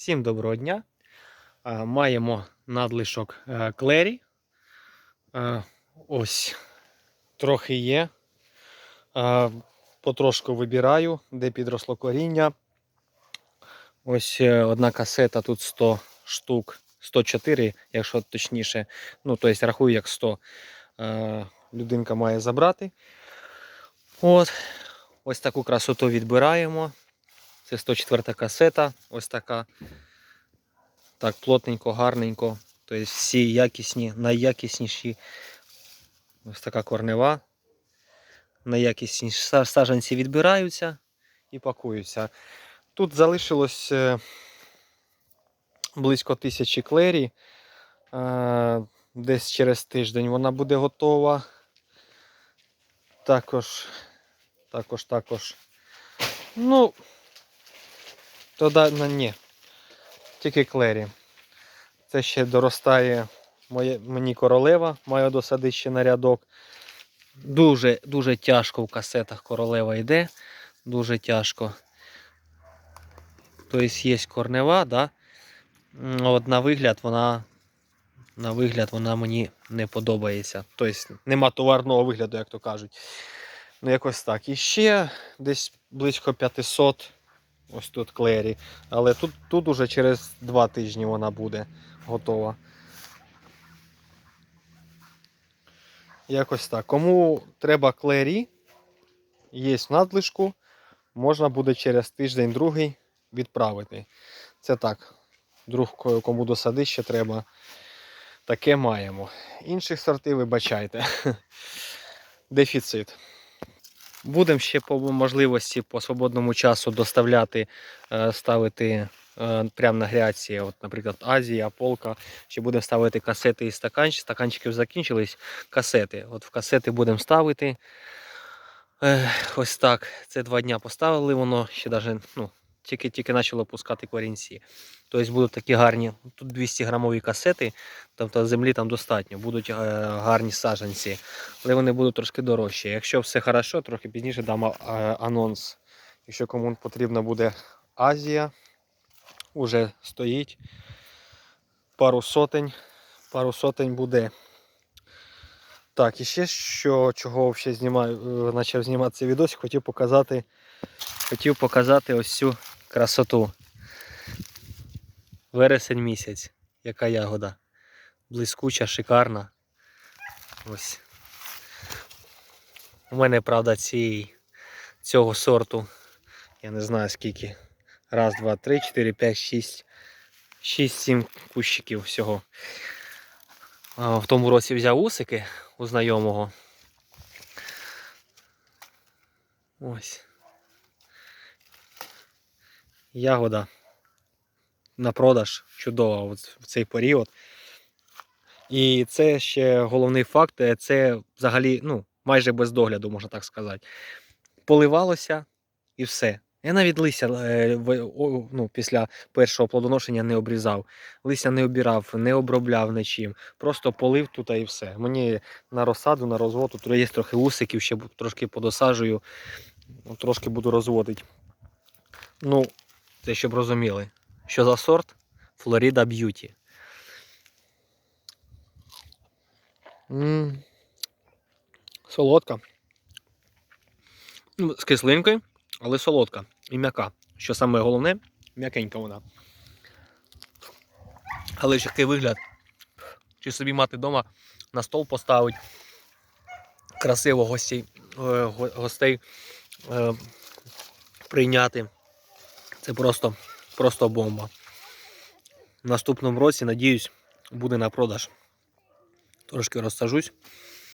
Всім доброго дня. Е, Маємо надлишок е, клері. Е, Ось трохи є. Потрошку вибираю, де підросло коріння. Ось одна касета, тут 100 штук, 104, якщо точніше. Ну, тобто рахую як 100. Е, Людинка має забрати. От. Ось таку красоту відбираємо. Це 104 касета. Ось така. Так, плотненько, гарненько. Тобто всі якісні, найякісніші. Ось така корнева. Найякісніші са- саджанці відбираються і пакуються. Тут залишилось е, близько тисячі клері. Е, Десь через тиждень вона буде готова. Також, також, також. Ну, то да, ну, ні. Тільки клері. Це ще доростає моє, мені королева, маю досадити ще на рядок. Дуже, дуже тяжко в касетах королева йде. Дуже тяжко. Тобто є корнева, да? От на вигляд вона. На вигляд вона мені не подобається. Тобто нема товарного вигляду, як то кажуть. Ну, якось так. І ще десь близько 500 ось тут клері. Але тут, тут уже через 2 тижні вона буде готова. Якось так. Кому треба клері, є надлишку, можна буде через тиждень-другий відправити. Це так. Друг, кому досади ще треба. Таке маємо. Інших сортів вибачайте. Дефіцит. Будемо ще по можливості по свободному часу доставляти, е, ставити е, прямо на гряці, от, наприклад, Азія, Полка. Ще будемо ставити касети і стаканчики. Стаканчиків закінчились, касети. От в касети будемо ставити. Ось так. Це два дня поставили, воно ще навіть ну, тільки-тільки почало пускати корінці. Тобто будуть такі гарні. Тут 200 грамові касети, тобто землі там достатньо, будуть е, гарні саджанці але вони будуть трошки дорожчі. Якщо все хорошо, трохи пізніше дам а, анонс. Якщо кому потрібна буде Азія, уже стоїть пару сотень, пару сотень буде. Так, і ще що, чого ще знімаю, е, почав знімати цей відос, хотів показати, хотів показати ось цю красоту. Вересень місяць, яка ягода. Блискуча, шикарна. Ось. У мене, правда, цієї, цього сорту, я не знаю скільки. Раз, два, три, чотири, п'ять, шість. Шість-сім кущиків всього. В тому році взяв усики у знайомого. Ось. Ягода на продаж чудова в цей період. І це ще головний факт, е, це взагалі ну, майже без догляду, можна так сказати. Поливалося і все. Я навіть листя е, ну, після першого плодоношення не обрізав. Листя не обірав, не обробляв нічим. Просто полив тут і все. Мені на розсаду, на розвод, тут є трохи усиків, ще трошки подосаджую, ну, трошки буду розводити. Ну, це щоб розуміли. Що за сорт? Флорида Б'юті. Солодка. Ну, з кислинкою, але солодка і м'яка. Що саме головне, м'якенька вона. Але ж який вигляд. Чи собі мати вдома на стол поставить красиво гостей, е, гостей е, прийняти. Це просто, просто бомба. В наступному році, надіюсь, буде на продаж. Трошки розсажусь.